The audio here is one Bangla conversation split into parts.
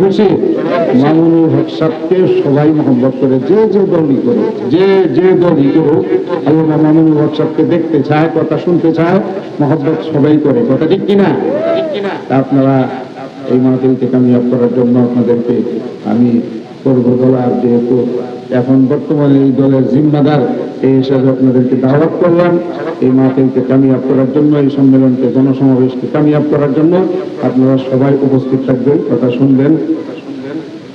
খুশি মামুনুল হক সাহকে সবাই মহব্বত করে, যে যে দলই করে যে যে দলই করুক আল্লাহ মামুনুল হক সাহকে দেখতে চায়, কথা শুনতে চায়, মহব্বত সবাই করে। কথা ঠিক কিনা আপনারা এই মাহফিলকে কামিয়াব করার জন্য আপনাদেরকে আমি করব দলার যেহেতু এখন বর্তমানে এই দলের জিম্মাদার এই হিসাবে আপনাদেরকে দাওয়াত করলাম। এই মাহফিলকে কামিয়াব করার জন্য, এই সম্মেলনকে জনসমাবেশকে কামিয়াব করার জন্য আপনারা সবাই উপস্থিত থাকবেন, কথা শুনবেন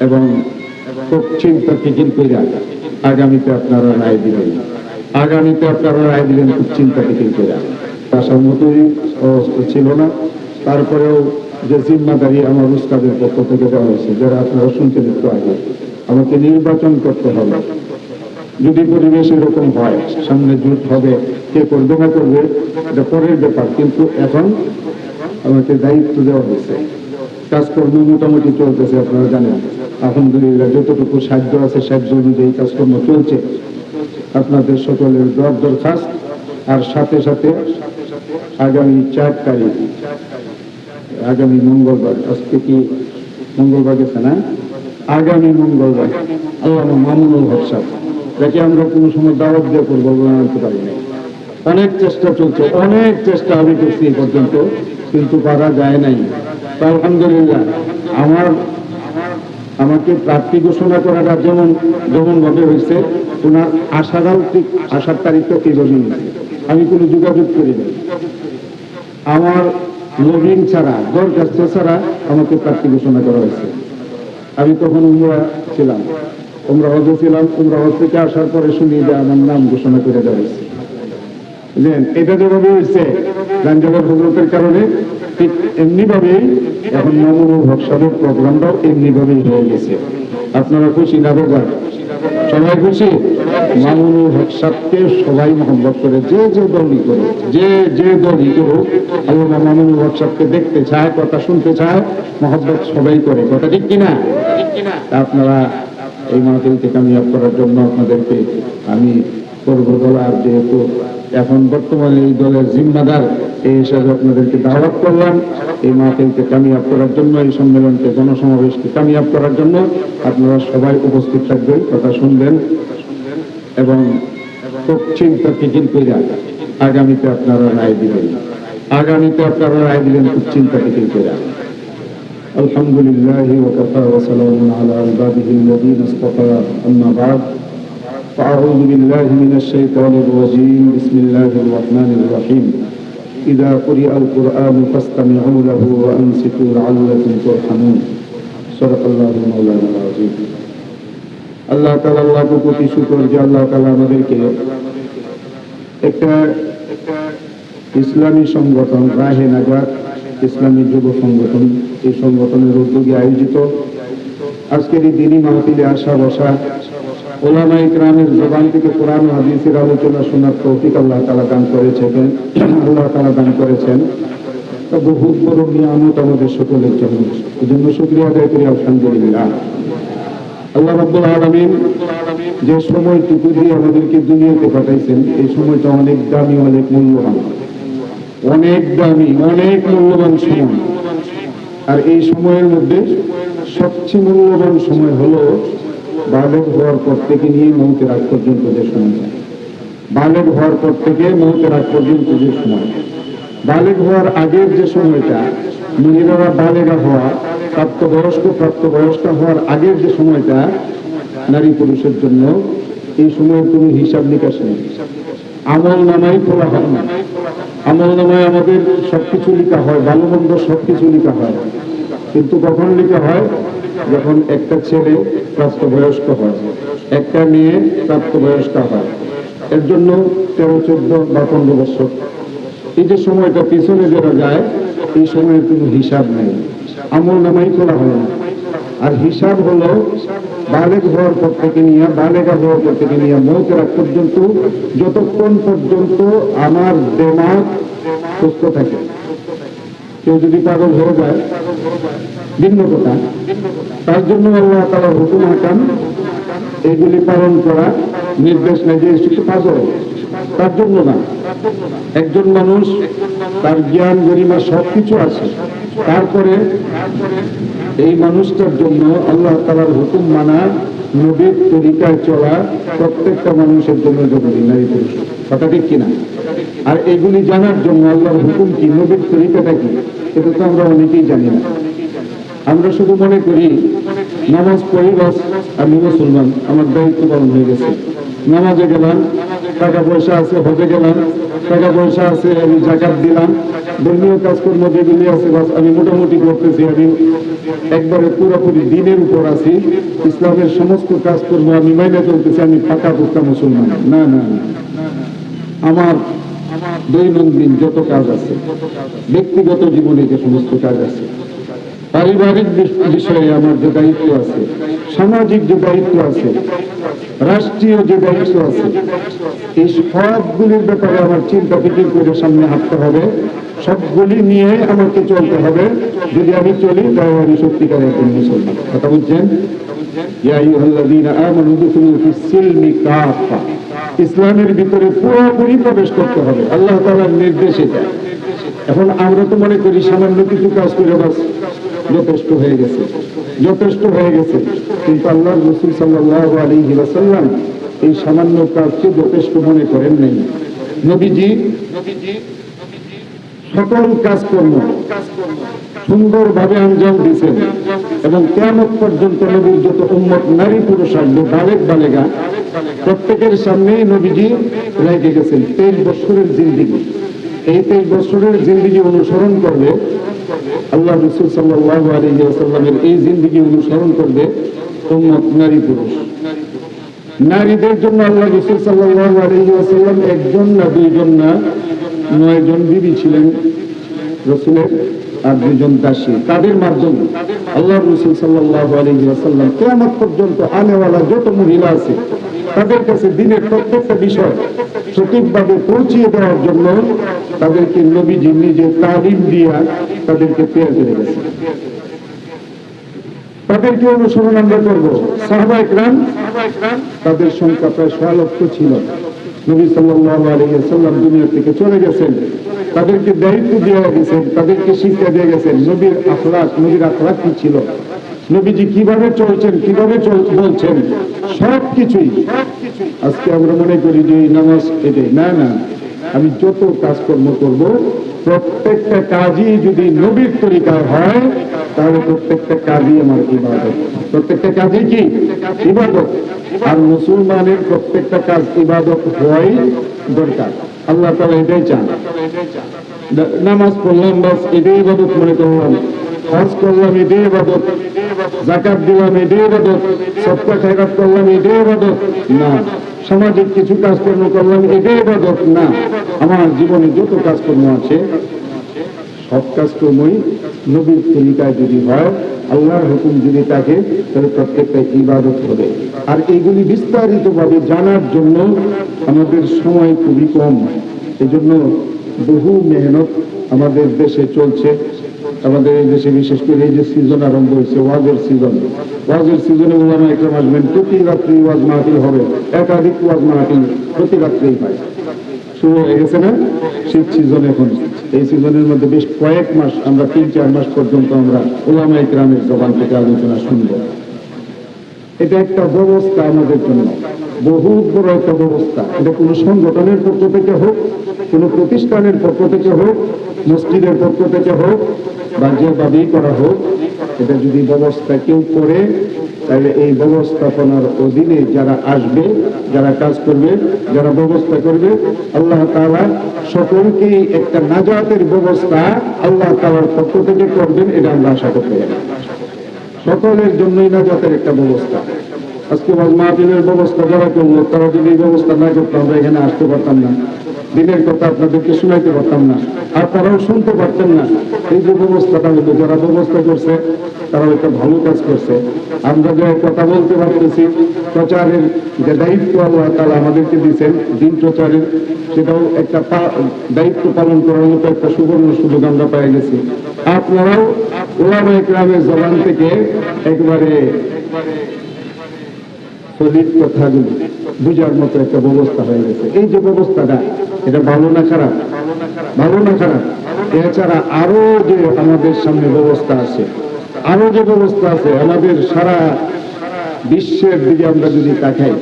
এবং খুব চিন্তা ফিকির করে আগামীতে আপনারা রায় দিবেন। আগামীতে আপনারা রায় দিবেন, খুব চিন্তা ফিকির করে আসার মতোই অবস্থা ছিল না। তারপরেও যে জিম্মাদারি আমার উস্তাদের পক্ষ থেকে দেওয়া হয়েছে, যারা আপনারা শুনতে দিতে আগে, আমাকে নির্বাচন করতে হবে। যদি পরিবেশ এরকম হয়, সামনে জুট হবে, কে করবে না করবে, এটা পরের ব্যাপার, কিন্তু এখন আমাকে দায়িত্ব দেওয়া হয়েছে। কাজকর্ম মোটামুটি চলতেছে, আপনারা জানেন। আলহামদুলিল্লাহ, যতটুকু সাহায্য আছে সাহায্য অনুযায়ী কাজকর্ম চলছে। আপনাদের সকলের দর দরখাস্ত, আর সাথে সাথে আগামী চার তারিখ, আগামী মঙ্গলবার, আজকে কি মঙ্গলবার গেছে না? আগামী মঙ্গলবার, আল্লাহ মামুনুল হক সাহেব। যাকে আমরা কোনো সময় দাওয়াত দিয়ে করব আনতে পারি না অনেক চেষ্টা চলছে, অনেক চেষ্টা আমি করছি এই পর্যন্ত, কিন্তু পারা যায় নাই। আলহামদুলিল্লাহ, আমার, আমাকে প্রার্থী ঘোষণা করাটা যেমন যেমনভাবে হয়েছে, ওনার আশারাল ঠিক আসার তারিখটা হয়েছে আমি কোনো যোগাযোগ করি না আমার নবীন ছাড়া, দরখাস্ত ছাড়া আমাকে প্রার্থী ঘোষণা করা হয়েছে। আমি তখন উমরা ছিলাম। উমরা হজে ছিলাম উমরা হজ থেকে আসার পরে শুনি যে আমার নাম ঘোষণা করে দেওয়া হয়েছে এটা যেভাবে হয়েছে গাঞ্জাবার হজরতের কারণে ঠিক এমনি ভাবেই এখন মামুনুল হক সাহেবের প্রোগ্রামটাও এমনি ভাবেই হয়ে গেছে। আপনারা খুশি না বাবা সবাই খুশি? মামুনুল হক সাহেবকে সবাই মহব্বত করে, যে যে দলই করে যে যে দলই করুক, আল্লাহ মামুনুল হক সাহেবকে দেখতে চায়, কথা শুনতে চায়, মহব্বত সবাই করে। কথা ঠিক কিনা? আপনারা এই মাহফিলকে কামিয়াব করার জন্য আপনাদেরকে আমি করব দলার যেহেতু এখন বর্তমানে এই দলের জিম্মাদার, এই হিসাবে আপনাদেরকে দাওয়াত করলাম। এই মাহফিলকে কামিয়াব করার জন্য, এই সম্মেলনকে, জনসমাবেশকে কামিয়াব করার জন্য আপনারা সবাই উপস্থিত থাকবেন, কথা শুনবেন এবং খুব চিন্তা ফিকির করে আগামীতে আপনারা রায় দিবেন। আগামীতে আপনারা রায় দিলেন খুব চিন্তা ফিকির করে الحمد لله وكفى وسلام على عباده الذين اصطفى أما بعد فأعوذ بالله من الشيطان الرجيم بسم الله الرحمن الرحيم إذا قرئ القرآن فاستمعوا له وأنصتوا لعلكم ترحمون صدق الله مولانا العظيم আল্লাহ তালা আল্লাহ প্রতি শুকর যে আল্লাহ তালা আমাদেরকে একটা ইসলামী সংগঠন রাহে নাজাত ইসলামী যুব সংগঠন এই সংগঠনের উদ্যোগে আয়োজিত। আজকের এই দিনই মাহফিলে আসা বসা ওলামাই গ্রামের জবান থেকে কোরআন হাদিসের আলোচনা শোনার তৌফিক আল্লাহ তালা দান করেছেন, আল্লাহ তালা দান করেছেন। তা বহুত বড় নিয়ামত আমাদের সকলের জন্য। এই জন্য শুক্রিয়া আদায় করি, আলহামদুলিল্লাহ। আল্লাহ রাব্বুল আলামিন যে সময়টুকু দিয়ে আমাদেরকে দুনিয়াতে পাঠাইছেন, এই সময়টা অনেক দামি, অনেক মূল্যবান। অনেক দামি, অনেক মূল্যবান সময়। আর এই সময়ের মধ্যে সবচেয়ে মূল্যবান সময় হলো বালেক হওয়ার পর থেকে নিয়ে মৌতের আগ পর্যন্ত যে সময়টা বালেক হওয়ার পর থেকে মৌতের আগ পর্যন্ত যে সময়। বালেক হওয়ার আগের যে সময়টা, মহিলারা বালেগা হওয়া, প্রাপ্তবয়স্ক প্রাপ্তবয়স্ক হওয়ার আগের যে সময়টা, নারী পুরুষের জন্য এই সময়ের কোনো হিসাব নিকাশ নেই। আমল নামাই খোলা হয় না। আমল নামায় আমাদের সবকিছু লেখা হয় ভালো মন্দ সবকিছু লেখা হয়। কিন্তু কখন লেখা হয়? যখন একটা ছেলে প্রাপ্তবয়স্ক হয়, একটা মেয়ে প্রাপ্তবয়স্ক হয়। এর জন্য তেরো, চোদ্দ বা পনেরো বছর। এই যে সময়টা পিছনে যারা যায়, এই সময়ের কোনো হিসাব নেই। আমল নামাই খোলা হয় না। আর হিসাব হলো বালেক হওয়ার পর থেকে নিয়ে বালেগা হওয়ার পর থেকে নিয়ে মৌতের আগ পর্যন্ত, যতক্ষণ পর্যন্ত আমার দেমাগ সুস্থ থাকে। কেউ যদি পাগল হয়ে যায়, ভিন্ন কথা। তার জন্য আল্লাহ তারা হুকুম হাকাম এগুলি পালন করা নির্দেশ নেই যে পাগল তার জন্য না। একজন মানুষ তার জ্ঞান, গরিমা সবকিছু আছে। তারপরে এই মানুষটার জন্য আল্লাহ তালার হুকুম মানা, নবীর তরিকায় চলা প্রত্যেকটা মানুষের জন্য জরুরি, নারী পুরুষ। কথা ঠিক কিনা? আর এগুলি জানার জন্য আল্লাহর হুকুম কি? নবীর তরিকাটা কি? এটা তো আমরা অনেকেই জানি না। আমরা শুধু মনে করি, নামাজ পড়ি বাস, আমি মুসলমান, আমার দায়িত্ব পালন হয়ে গেছে। নামাজে গেলাম, টাকা পয়সা আছে, হজে গেলাম, টাকা পয়সা আছে, আমি জাকাত দিলাম। ধর্মীয় কাজকর্ম যেগুলি আছে আমি মোটামুটি করতেছি, আমি একবারে পুরোপুরি দিনের উপর আছি। ইসলামের সমস্ত কাজকর্ম আমি মাইনে চলতেছি, আমি পাকা পোক্তা মুসলমান। না না। আমার দৈনন্দিন যত কাজ আছে, ব্যক্তিগত জীবনে যে সমস্ত কাজ আছে পারিবারিক বিষয়ে আমার যে দায়িত্ব আছে, সামাজিক যে দায়িত্ব আছে, রাষ্ট্রীয় যে দায়িত্ব আছে, এই সবগুলির ব্যাপারে আমার চিন্তা ফিকির করে সামনে হাঁটতে হবে। সবগুলি নিয়ে আমাকে চলতে হবে। যদি আমি চলি তাহলে আমি সত্যিকার একজন মুসলমান। কথা কাফা। ইসলামের ভিতরে পুরোপুরি প্রবেশ করতে হবে। আল্লাহ তাআলার নির্দেশ এটা। এখন আমরা তো মনে করি সামান্য কিছু কাজ করে বাস যথেষ্ট হয়ে গেছে। যথেষ্ট হয়ে গেছে। কিন্তু আল্লাহ রসুল সাল্লাহ আলী ওয়াসাল্লাম এই সামান্য কাজকে যথেষ্ট মনে করেন নাই। নবীজি সকল কাজকর্ম সুন্দরভাবে আঞ্জাম দিয়েছেন এবং কেমন পর্যন্ত নবীর যত উন্মত নারী পুরুষ আসবে, বালেক বালেগা, প্রত্যেকের সামনেই নবীজি রেখে গেছেন। তেইশ বছরের জিন্দিগি। এই তেইশ বছরের জিন্দিগি অনুসরণ করবে আল্লাহ রসুল সাল্লাহ আলহিমের এই জিন্দিগি অনুসরণ করবে উন্মত নারী পুরুষ। নারীদের জন্য আল্লাহ রসুল সাল্লাহ আলহিম একজন না দুইজন না নয়জন দিদি ছিলেন। রসুলের আর দুজন দাসী। তাদের মাধ্যমে আল্লাহ রসুল সাল্লাহ কেমন পর্যন্ত আনেওয়ালা যত মহিলা আছে, তাদের কাছে দিনের প্রত্যেকটা বিষয় সঠিকভাবে পৌঁছিয়ে দেওয়ার জন্য তাদেরকে নবীজি নিজে তালিম দিয়া তাদেরকে পেয়ে করে গেছে তাদেরকে অনুসরণ আমরা করব। সাহবা ইকরাম তাদের সংখ্যা প্রায় ছয় লক্ষ ছিল। নবী সাল্লাল্লাহু আলাইহি সাল্লাম দুনিয়া থেকে চলে গেছেন। তাদেরকে দায়িত্ব দেওয়া গেছেন তাদেরকে শিক্ষা দিয়ে গেছেন নবীর আখলাক নবীর আখলাক কি ছিল? নবীজি কীভাবে চলছেন, কীভাবে বলছেন? সব কিছুই। আজকে আমরা মনে করি যে নামাজ এটাই। না না, আমি যত কাজকর্ম করব, প্রত্যেকটা কাজই যদি নবীর তরিকায় হয়, তাহলে প্রত্যেকটা কাজই আমার ইবাদত। প্রত্যেকটা কাজই কি? ইবাদত। আর মুসলমানের প্রত্যেকটা কাজ ইবাদত হওয়াই দরকার। আল্লাহ তালা এটাই চান। নামাজ পড়লাম, বাস এটাই ইবাদত মনে করলাম। হজ করলাম, এটাই ইবাদত। জাকাত দিলাম, এটাই ইবাদত। সত্তা খেরাত করলাম, এটাই ইবাদত। না, সামাজিক কিছু কাজকর্ম করলাম, এটাই ইবাদত। না, আমার জীবনে যত কাজকর্ম আছে, সব কাজকর্মই নবীর তরিকায় যদি হয় আল্লাহর হুকুম যদি থাকে, তাহলে প্রত্যেকটা ইবাদত হবে। আর এইগুলি বিস্তারিতভাবে জানার জন্য আমাদের সময় খুবই কম। এজন্য বহু মেহনত আমাদের দেশে চলছে। আমাদের এই দেশে বিশেষ করে এই যে সিজন আরম্ভ হয়েছে, ওয়াজের সিজন ওয়াজের সিজনে ওলামা একরাম আসবেন, প্রতি রাত্রি ওয়াজ মাহফিল হবে। একাধিক ওয়াজ মাহফিল প্রতি রাত্রেই হয়। শুরু হয়ে গেছে না? শীত সিজন এখন। এই সিজনের মধ্যে বেশ কয়েক মাস, আমরা তিন, চার মাস পর্যন্ত আমরা ওলামা ইকরামের জবান থেকে আলোচনা শুনব। এটা একটা ব্যবস্থা আমাদের জন্য। বহুত বড় একটা ব্যবস্থা। এটা কোনো সংগঠনের পক্ষ থেকে হোক, কোনো প্রতিষ্ঠানের পক্ষ থেকে হোক, মসজিদের পক্ষ থেকে হোক বা যেভাবেই করা হোক, এটা যদি ব্যবস্থা কেউ করে তাহলে এই ব্যবস্থাপনার অধীনে যারা আসবে, যারা কাজ করবে, যারা ব্যবস্থা করবে, আল্লাহ তাআলা সকলকেই একটা নাজাতের ব্যবস্থা আল্লাহ তাআলার পক্ষ থেকে করবেন, এটা আমরা আশা করতে পারি। সকলের জন্যই নাজাতের একটা ব্যবস্থা। আজকে মাহফিলের ব্যবস্থা যারা করল, তারা যদি এই ব্যবস্থা না করতো, আমরা এখানে আসতে পারতাম না। দিনের কথা আপনাদেরকে শোনাইতে পারতাম না, আর তারাও শুনতে পারতেন না। এই যে ব্যবস্থাটা হলো যারা ব্যবস্থা করছে, তারা একটা ভালো কাজ করছে। আমরা যে কথা বলতে পারতেছি, প্রচারের যে দায়িত্ব আল্লাহ তালা আমাদেরকে দিয়েছেন, দিন প্রচারের, সেটাও একটা দায়িত্ব পালন করার মতো একটা সুবর্ণ সুযোগ আমরা পাই গেছি। আপনারাও ওলামা ইকরামের জবান থেকে একবারে সলিড কথাগুলো বুঝার মতো একটা ব্যবস্থা হয়ে গেছে। এই যে ব্যবস্থাটা, এটা ভালো না খারাপ? ভালো না খারাপ? এছাড়া আরও যে আমাদের সামনে ব্যবস্থা আছে, আরও যে ব্যবস্থা আছে, আমাদের সারা বিশ্বের দিকে আমরা যদি তাকাই,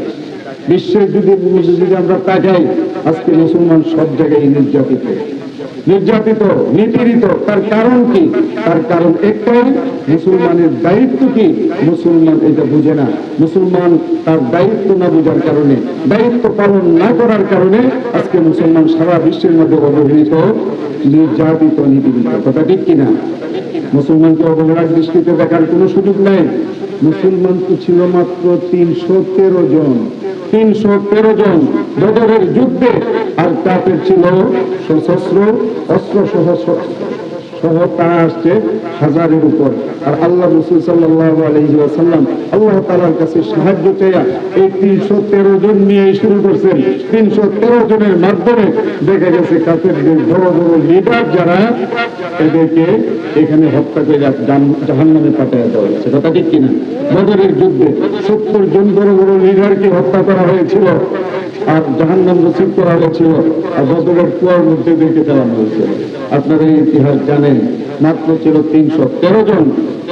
বিশ্বের যদি যদি আমরা তাকাই, আজকে মুসলমান সব জায়গায় নির্যাতিত। নির্যাতিত, নিপীড়িত, তার কারণ কি? তার কারণ একটাই, মুসলমানের দায়িত্ব কি? মুসলমান এটা বুঝে না। মুসলমান তার দায়িত্ব না বোঝার কারণে, দায়িত্ব পালন না করার কারণে আজকে মুসলমান সারা বিশ্বের মধ্যে অবহেলিত, নির্যাতিত, নিপীড়িত। কথা ঠিক কিনা? মুসলমানকে অবহেলার দৃষ্টিতে দেখার কোনো সুযোগ নেই। মুসলমান তো ছিল মাত্র তিনশো তেরো জন। তিনশো তেরো জন বদরের যুদ্ধে আর কাপের ছিল সশস্ত্র অস্ত্র সহ তারা আসছে হাজারের উপর। আর আল্লাহ রসুল সাল্লাহ আলহিসাল্লাম আল্লাহ তালার কাছে সাহায্য চেয়া এই তিনশো তেরো জন শুরু করছেন। তিনশো তেরো জনের মাধ্যমে দেখা গেছে কাপের বড় বড় লিডার যারা এদেরকে এখানে হত্যা করে জাহান নামে পাঠিয়ে দেওয়া হয়েছে। কথা ঠিক কিনা? বদরের যুদ্ধে সত্তর জন বড় বড় লিডারকে হত্যা করা হয়েছিল। আর জাহান নাম রসিদ করা হয়েছিল আর গতবার কুয়ার মধ্যে দেখে চালানো হয়েছিল আপনারা এই ইতিহাস জানেন, মাত্র ছিল তিনশো তেরো জন।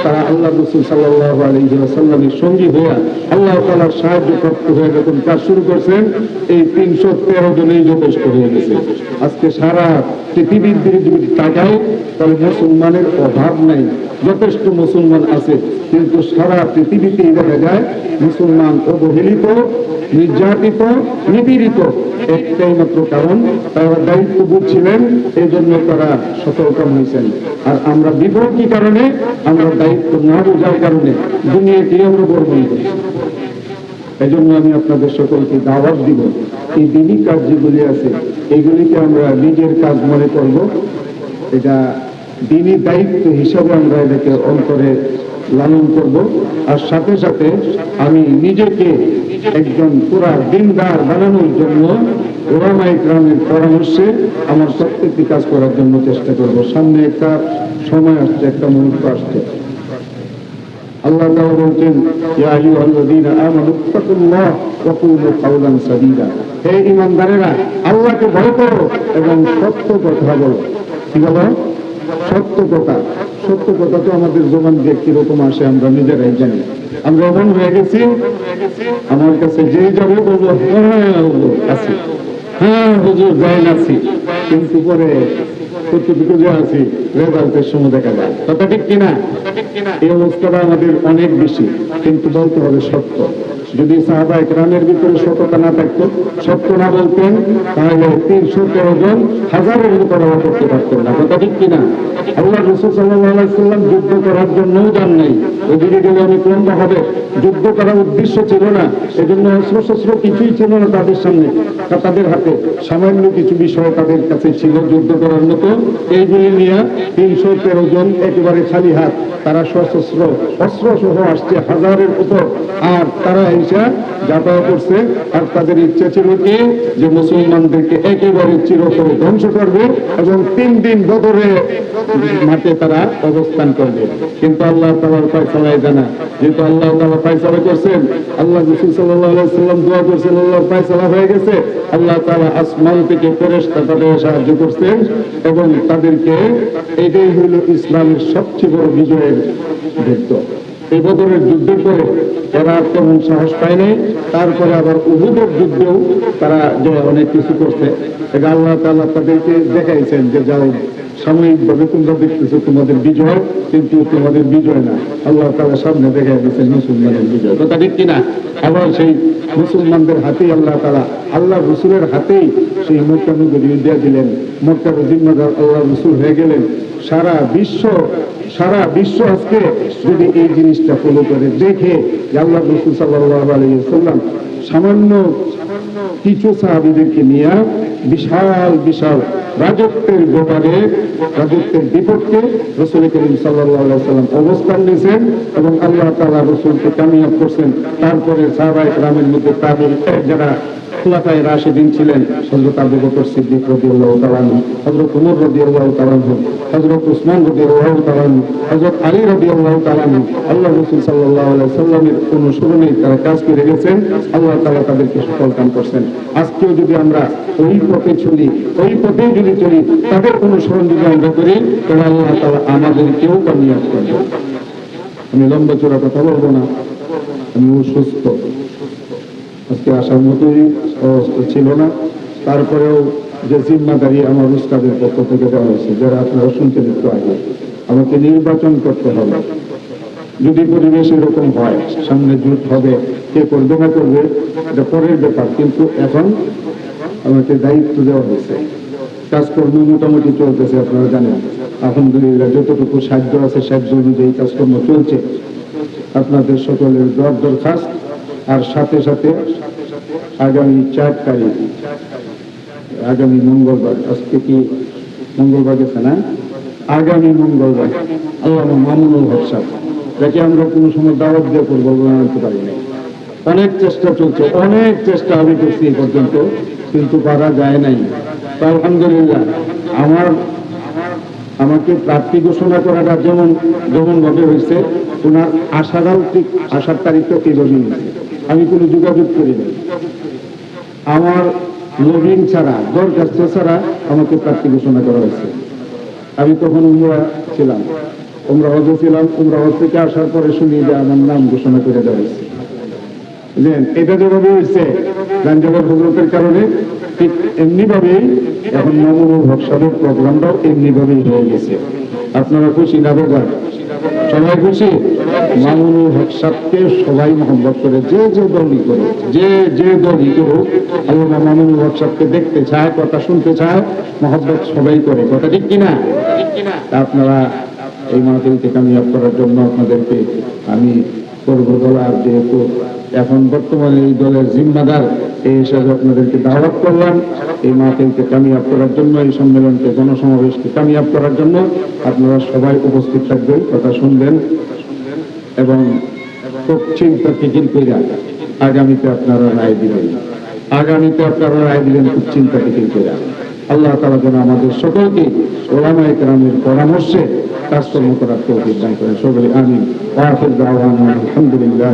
তারা আল্লাহ রসুল সাল্লাহ আলহিহাসাল্লামের সঙ্গী হইয়া আল্লাহ তালার সাহায্য প্রাপ্ত হয়ে যখন কাজ শুরু করছেন, এই তিনশো তেরো জনেই যথেষ্ট হয়ে গেছে। আজকে সারা পৃথিবীর দিকে যদি তাকায় তাহলে মুসলমানের অভাব নাই। যথেষ্ট মুসলমান আছে, কিন্তু সারা পৃথিবীতেই দেখা যায়, মুসলমান অবহেলিত, নির্যাতিত, নিপীড়িত। একটাই মাত্র কারণ, তারা দায়িত্ব বুঝছিলেন এই জন্য তারা সতর্কম হয়েছেন। আর আমরা কি কারণে? আমরা দায়িত্ব না বোঝার কারণে। দুনিয়াকে আমরা বর্ণন করি এই জন্য আমি আপনাদের সকলকে দাওয়াত দিব। এই দিনই কাজ যেগুলি আছে এইগুলিকে আমরা নিজের কাজ মনে করব। এটা দিনই দায়িত্ব হিসাবে আমরা এটাকে অন্তরে লালন করব। আর সাথে সাথে আমি নিজেকে একজন পুরা দিনদার বানানোর জন্য ওরামাই গ্রামের পরামর্শে আমার প্রত্যেকটি কাজ করার জন্য চেষ্টা করব। সামনে একটা সময় আসছে, একটা মুহূর্ত আসছে। কুলু কাওলান সাদীদা। হে ঈমানদারেরা, আল্লাহকে ভয় করো এবং সত্য কথা বলো। কি বলো? সত্য কথা। সত্য কথা তো আমাদের জবান দিয়ে কীরকম আসে আমরা নিজেরাই জানি। আমরা এমন হয়ে গেছি। আমার কাছে যেই যাবে বলব হ্যাঁ আছি। হ্যাঁ হুজুর, যাই আছি। কিন্তু পরে আছি রেজাল্টের সময় দেখা যায়। কথা ঠিক কিনা? এই অবস্থাটা আমাদের অনেক বেশি, কিন্তু বলতে হবে সত্য। যদি সাহাবা একরামের ভিতরে সততা না থাকতো, সত্য না বলতেন, তাহলে তিনশো তেরো জন হাজারের উপর করতে পারতেন না। কথা ঠিক কিনা? আল্লাহ রসুল সাল্লাম যুদ্ধ করার জন্যও যান নাই। ওদিকে গেলে অনেক লম্বা হবে, যুদ্ধ করার উদ্দেশ্য ছিল না এজন্য অস্ত্র শস্ত্র কিছুই ছিল না তাদের সামনে তাদের হাতে। সামান্য কিছু বিষয় তাদের কাছে ছিল যুদ্ধ করার মতো। এইগুলি নিয়ে তিনশো তেরো জন একেবারে খালি হাত। তারা সশস্ত্র অস্ত্র সহ আসছে হাজারের উপর। আর তারা এসে যাতায়াত করছে, আর তাদের ইচ্ছা ছিল কি? যে মুসলমানদেরকে একেবারে চিরতরে ধ্বংস করবে এবং তিন দিন বদরে মাঠে তারা অবস্থান করবে। কিন্তু আল্লাহ তালার ফয়সালায় জানা যেহেতু আল্লাহ তালা ফয়সালা করছেন, আল্লাহ রসুল সাল্লাহ সাল্লাম দোয়া করছেন আল্লাহ ফয়সালা হয়ে গেছে। আল্লাহ তালা আসমান থেকে ফেরেস্তা তাদের সাহায্য করছেন এবং তাদেরকে এটাই হইল ইসলামের সবচেয়ে বড় বিজয়ের যুদ্ধ এই বদরের যুদ্ধের পরে এরা তেমন সাহস পায় নাই তারপরে আবার উহুদের যুদ্ধেও তারা যে অনেক কিছু করছে। এটা আল্লাহ তাআলা তাদেরকে দেখাইছেন যে যাও, সাময়িকভাবে তোমরা দেখতেছো তোমাদের বিজয়, কিন্তু তোমাদের বিজয় না। আল্লাহ তাআলা সামনে দেখাই দিচ্ছেন মুসলমানের বিজয়। কথা ঠিক কিনা? আবার সেই মুসলমানদের হাতেই আল্লাহ তাআলা আল্লাহ রসুলের হাতেই সেই মক্কা নগরী দিয়ে দিলেন। মক্কার জিম্মাদার আল্লাহ রসুল হয়ে গেলেন। সারা বিশ্ব সারা বিশ্ব আজকে যদি এই জিনিসটা ফলো করে, দেখে আল্লাহ রসুল সাল্লাহ আলাইসাল্লাম সামান্য কিছু সাহাবিদেরকে নিয়ে বিশাল বিশাল রাজত্বের ব্যাপারে, রাজত্বের বিপক্ষে রসুল করিম সাল্লাহ সাল্লাম অবস্থান নিয়েছেন এবং আল্লাহ তালা রসুলকে কামিয়াব করছেন। তারপরে সাহাবাই গ্রামের মধ্যে তাদের যারা খোলাফায় রাশেদিন ছিলেন হজরত আবু বকর সিদ্দিক আনহু, হযরত ওমর রাদিয়াল্লাহু তাআলা আনহু, হযরত উসমান রাদিয়াল্লাহু তাআলা আনহু, হযরত আলী রাদিয়াল্লাহু তাআলা আনহু। আল্লাহ রাসূল আলাইহি সাল্লামের অনুসরণে তারা কাজ করে গেছেন। আল্লাহ তাআলা তাদেরকে সফল কাম করছেন। আজকেও যদি আমরা ওই পথে চলি, ওই পথে যদি চলি, তাদের অনুসরণ যদি আমরা করি, তাহলে আল্লাহ তাআলা আমাদেরকেও কামিয়াব করবেন। আমি লম্বা চূড়া কথা বলব না। আমি অসুস্থ আজকে আসার মতোই ছিল না। তারপরেও যে জিম্মাদারি আমার উস্তাদের পক্ষ থেকে দেওয়া হয়েছে, যারা আপনারা শুনতে একটু আগে, আমাকে নির্বাচন করতে হবে। যদি পরিবেশ এরকম হয়, সামনে জুট হবে, কে করবে না করবে, এটা পরের ব্যাপার। কিন্তু এখন আমাকে দায়িত্ব দেওয়া হয়েছে। কাজকর্ম মোটামুটি চলতেছে, আপনারা জানেন। আলহামদুলিল্লাহ, যতটুকু সাহায্য আছে সাহায্য অনুযায়ী কাজকর্ম চলছে। আপনাদের সকলের দর দরখাস্ত আর সাথে সাথে আগামী চার তারিখ, আগামী মঙ্গলবার, আজকে কি মঙ্গলবার গেছে না? আগামী মঙ্গলবার আল্লাহ মামুনুল হক সাহেব যাকে আমরা কোনো সময় দাওয়াত দিয়ে করব আনতে পারি না অনেক চেষ্টা চলছে, অনেক চেষ্টা আমি করছি এই পর্যন্ত, কিন্তু পারা যায় নাই। আলহামদুলিল্লাহ, আমার, আমাকে প্রার্থী ঘোষণা করাটা যেমন যেমন ভাবে হয়েছে, ওনার আশারাও ঠিক আসার তারিখটা এইভাবেই হয়েছে আমি কোনো যোগাযোগ করি নাই আমার লবিং ছাড়া, দরখাস্ত ছাড়া আমাকে প্রার্থী ঘোষণা করা হয়েছে। আমি তখন উমরা ছিলাম। উমরা হজে ছিলাম। উমরা হজ থেকে আসার পরে শুনি যে আমার নাম ঘোষণা করে দেওয়া হয়েছে। এটা যেভাবে হয়েছে গাঞ্জাবার হজরতের কারণে ঠিক এমনি ভাবেই এখন মামুনুল হক প্রোগ্রামটাও এমনিভাবেই হয়ে গেছে। আপনারা খুশি না বোঝা সবাই খুশি মামুনুল হক সাহেবকে সবাই মহব্বত করে যে যে দলই করে যে যে দলই করুক, আল্লাহ মামুনুল হক সাহেবকে দেখতে চায়, কথা শুনতে চায়, মহব্বত সবাই করে। কথা ঠিক কিনা আপনারা এই মাহফিল থেকে আমি করার জন্য আপনাদেরকে আমি করব দলার যেহেতু এখন বর্তমানে এই দলের জিম্মাদার, এই হিসাবে আপনাদেরকে দাওয়াত করলাম। এই মাহফিলকে কামিয়াব করার জন্য, এই সম্মেলনকে জনসমাবেশকে কামিয়াব করার জন্য আপনারা সবাই উপস্থিত থাকবেন, কথা শুনবেন এবং খুব চিন্তা ফিকির করে আগামীতে আপনারা রায় দিবেন। আগামীতে আপনারা রায় দিবেন, খুব চিন্তা ফিকির করে আল্লাহ তালা যেন আমাদের সকলকে ওলামায় কেরামের পরামর্শে কাজকর্ম করার তৌফিক দান করেন। সকলে আমি ওয়াফির দাওয়ানা আলহামদুলিল্লাহ